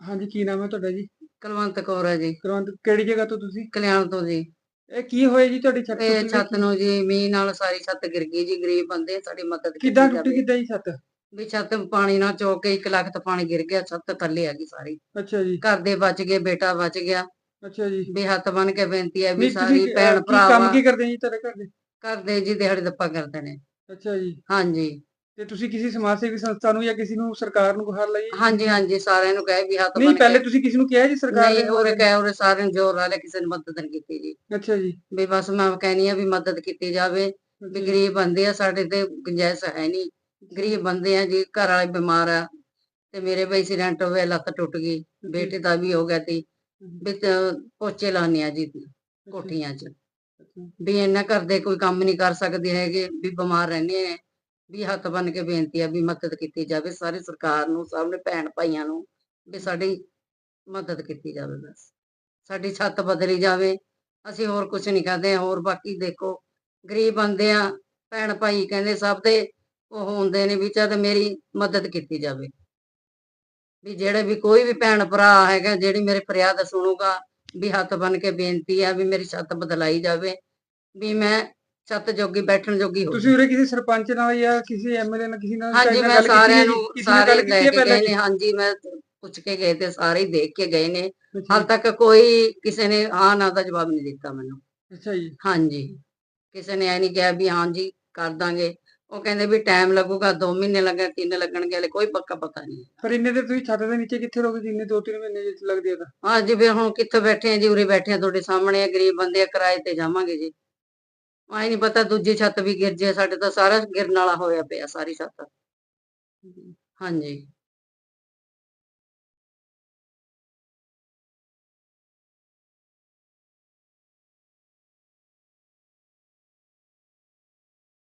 ਹਾਂਜੀ ਕੀ ਨਾਮ ਹੈ ਤੁਹਾਡਾ ਜੀ? ਕੁਲਵੰਤ ਕੌਰ ਹੈ ਜੀ। ਕੁਲਵੰਤ ਕਿਹੜੀ ਜਗ੍ਹਾ ਤੋਂ ਤੁਸੀਂ? ਕਲਿਆਣ ਤੋਂ ਜੀ। ਇਹ ਕੀ ਹੋਇਆ ਜੀ ਤੁਹਾਡੀ ਛੱਤ ਟੁੱਟੀ ਛੱਤ ਨੂੰ ਜੀ ਮੀਂਹ ਨਾਲ ਸਾਰੀ ਛੱਤ ਗਿਰ ਗਈ ਜੀ ਗਰੀਬ ਬੰਦੇ ਸਾਡੀ ਮਦਦ ਕੀਤੀ ਕਿੱਦਾਂ ਟੁੱਟੀ ਜਾਵੇ। ਕਿੱਦਾਂ ਜੀ ਛੱਤ? ਵੀ ਛੱਤ ਪਾਣੀ ਨਾਲ ਚੋਕ ਕੇ 1 ਲੱਖ ਤਾਂ ਪਾਣੀ ਗਿਰ ਗਿਆ ਛੱਤ ਥੱਲੇ ਆ ਗਈ ਸਾਰੀ। ਅੱਛਾ ਜੀ। ਘਰ ਦੇ ਬਚ ਗਏ ਬੇਟਾ ਬਚ ਗਿਆ। ਅੱਛਾ ਜੀ। ਵੀ ਹੱਥ ਬਨ ਕੇ ਬੇਨਤੀ ਹੈ ਵੀ ਨਹੀਂ ਸਾਰੀ ਤੁਸੀਂ ਭੈਣ ਕੀ ਭਰਾ ਕੰਮ ਕੀ ਕਰਦੇ ਜੀ ਤੁਹਾਡੇ ਘਰ ਦੇ? ਕਰਦੇ ਜੀ ਦਿਹਾੜੀ ਦੱਪਾ ਕਰਦੇ ਨੇ। ਅੱਛਾ ਜੀ। ਹਾਂਜੀ। ਤੇ ਤੁਸੀਂ ਕਿਸੇ ਸਮਾਜ ਸੇਵੀ ਸੰਸਥਾ ਨੂੰ ਜਾਂ ਕਿਸੇ ਨੂੰ ਸਰਕਾਰ ਨੂੰ ਗੁਹਾਰ ਲਈ ਹਾਂਜੀ ਹਾਂਜੀ ਸਾਰਿਆਂ ਨੂੰ ਕਹੇ ਵੀ ਹੱਥ ਨਹੀਂ ਪਹਿਲੇ ਤੁਸੀਂ ਕਿਸੇ ਨੂੰ ਕਿਹਾ ਜੀ ਸਰਕਾਰ ਨਹੀਂ ਦੇ ਉਹਰੇ ਕਹੇ ਉਹਰੇ ਸਾਰਿਆਂ ਨੂੰ ਜੋਰ ਲਾ ਲਿਆ ਕਿਸੇ ਨੇ ਮਦਦ ਨਹੀਂ ਕੀਤੀ ਜੀ। ਅੱਛਾ ਜੀ। ਵੀ ਬਸ ਮੈਂ ਕਹਿੰਦੀ ਆ ਵੀ ਮਦਦ ਕੀਤੀ ਜਾਵੇ ਵੀ ਗਰੀਬ ਬੰਦੇ ਆ ਸਾਡੇ ਤੇ ਗੁੰਜਾਇਸ਼ ਹੈ ਨਹੀਂ। ਗਰੀਬ ਬੰਦੇ ਆ ਜੀ ਘਰ ਵਾਲੇ ਬਿਮਾਰ ਆ ਤੇ ਮੇਰੇ ਬਈ ਐਕਸੀਡੈਂਟ ਹੋ ਗਿਆ ਲੱਤ ਟੁੱਟ ਗਈ ਬੇਟੇ ਦਾ ਵੀ ਹੋ ਗਿਆ ਤੀ ਵੀ ਪੋਚੇ ਲਾਉਂਦੇ ਆ ਜੀ ਕੋਠੀਆਂ 'ਚ। ਵੀ ਇਹਨਾਂ ਘਰ ਦੇ ਕੋਈ ਕੰਮ ਨਹੀਂ ਕਰ ਸਕਦੇ ਹੈਗੇ ਵੀ ਬਿਮਾਰ ਰਹਿੰਦੇ ਨੇ ਵੀ ਹੱਥ ਬੰਨ ਕੇ ਬੇਨਤੀ ਆ ਵੀ ਮਦਦ ਕੀਤੀ ਜਾਵੇ, ਸਾਰੇ ਸਰਕਾਰ ਨੂੰ, ਸਭ ਨੇ, ਭੈਣ ਭਾਈਆਂ ਨੂੰ ਵੀ ਸਾਡੀ ਮਦਦ ਕੀਤੀ ਜਾਵੇ ਬਸ। ਸਾਡੀ ਛੱਤ ਬਦਲੀ ਜਾਵੇ, ਅਸੀਂ ਹੋਰ ਕੁਝ ਨਹੀਂ ਕਰਦੇ, ਹੋਰ ਬਾਕੀ ਦੇਖੋ, ਗਰੀਬ ਬੰਦੇ ਆ, ਭੈਣ ਭਾਈ ਕਹਿੰਦੇ ਸਭ ਦੇ, ਉਹ ਹੁੰਦੇ ਨੇ ਵੀ ਚੱਲ ਮੇਰੀ ਮਦਦ ਕੀਤੀ ਜਾਵੇ। ਵੀ ਜਿਹੜੇ ਵੀ ਕੋਈ ਵੀ ਭੈਣ ਭਰਾ ਹੈਗਾ, ਜਿਹੜੀ ਮੇਰੇ ਫਰਿਆਦ ਸੁਣੂਗਾ, ਵੀ ਹੱਥ ਬਨ ਕੇ ਬੇਨਤੀ ਆ ਵੀ ਮੇਰੀ ਛੱਤ ਬਦਲਾਈ ਜਾਵੇ, ਵੀ ਮੈਂ ਛੱਤ ਜੋਗੀ ਬੈਠਣ ਜੋਗੀ ਹੋ ਤੁਸੀਂ ਉਰੇ ਕਿਸੇ ਸਰਪੰਚ ਨਾਲ ਜਾਂ ਕਿਸੇ ਐਮਐਲਏ ਨਾਲ ਕਿਸੇ ਨਾਲ ਹਾਂਜੀ ਮੈਂ ਸਾਰਿਆਂ? ਨੂੰ ਸਾਰੇ ਗੱਲ ਲੈ ਕੀਤੀ ਹੈ ਕੇ ਗਏ ਨੇ ਹਾਂਜੀ ਮੈਂ ਪੁੱਛ ਕੇ ਗਏ ਤੇ ਸਾਰੇ ਹੀ ਦੇਖ ਕੇ ਗਏ ਨੇ। ਹਾਲ ਤੱਕ ਕੋਈ ਕਿਸੇ ਨੇ ਹਾਂ ਨਾ ਦਾ ਜਵਾਬ ਨਹੀਂ ਦਿੱਤਾ ਮੈਨੂੰ। ਅੱਛਾ ਜੀ। ਹਾਂਜੀ। ਕਿਸੇ ਨੇ ਐ ਨਹੀਂ ਕਿਹਾ ਵੀ ਹਾਂਜੀ ਕਰ ਦਾਂਗੇ। ਉਹ ਕਹਿੰਦੇ ਵੀ ਟਾਈਮ ਲੱਗੂਗਾ 2 ਮਹੀਨੇ ਲੱਗਣ 3 ਲੱਗਣਗੇ ਹਲੇ ਕੋਈ ਪੱਕਾ ਪਤਾ ਨਹੀਂ। ਪਰ ਇੰਨੇ ਤੇ ਤੁਸੀਂ ਛੱਤ ਦੇ ਨੀਚੇ ਕਿੱਥੇ ਰਹੋਗੇ ਜਿੰਨੇ ਦੋ ਤਿੰਨ ਮਹੀਨੇ ਜਿੱਥੇ ਲੱਗਦੇ ਆ ਤਾਂ। ਹਾਂ ਜੀ ਫਿਰ ਹੁਣ ਕਿੱਥੇ ਬੈਠੇ ਆ ਜੀ? ਉਰੇ ਬੈਠੇ ਆ ਤੁਹਾਡੇ ਸਾਹਮਣੇ ਆ ਗਰੀਬ ਬੰਦੇ ਆ ਕਿਰਾਏ ਤੇ ਜਾਵਾਂਗੇ ਜੀ। ਆਈ ਨਹੀਂ ਪਤਾ ਦੂਜੀ ਛੱਤ ਵੀ ਗਿਰ ਜੇ, ਸਾਡੇ ਤਾਂ ਸਾਰਾ ਗਿਰਨ ਵਾਲਾ ਹੋਇਆ ਪਿਆ, ਸਾਰੀ ਛੱਤ। ਹਾਂਜੀ।